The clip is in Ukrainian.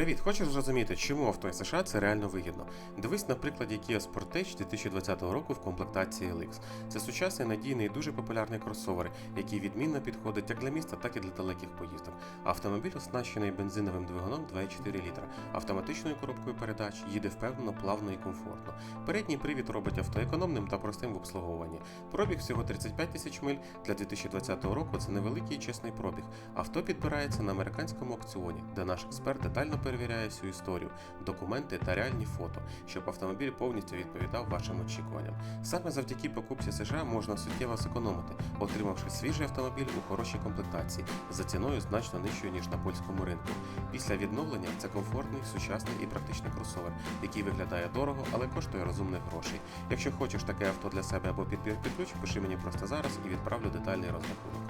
Привіт, хочеш зрозуміти, чому авто із США це реально вигідно? Дивись на прикладі Kia Sportage 2020 року в комплектації LX. Це сучасний, надійний і дуже популярний кросовер, який відмінно підходить як для міста, так і для далеких поїздок. Автомобіль оснащений бензиновим двигуном 2,4 літра, автоматичною коробкою передач, їде впевнено, плавно і комфортно. Передній привід робить авто економним та простим в обслуговуванні. Пробіг всього 35 тисяч миль для 2020 року. Це невеликий і чесний пробіг. Авто підбирається на американському аукціоні, де наш експерт детально перевіряє всю історію, документи та реальні фото, щоб автомобіль повністю відповідав вашим очікуванням. Саме завдяки покупці США можна суттєво зекономити, отримавши свіжий автомобіль у хорошій комплектації за ціною значно нижчою ніж на польському ринку. Після відновлення це комфортний, сучасний і практичний кросовер, який виглядає дорого, але коштує розумних грошей. Якщо хочеш таке авто для себе або під ключ, пиши мені просто зараз і відправлю детальний розрахунок.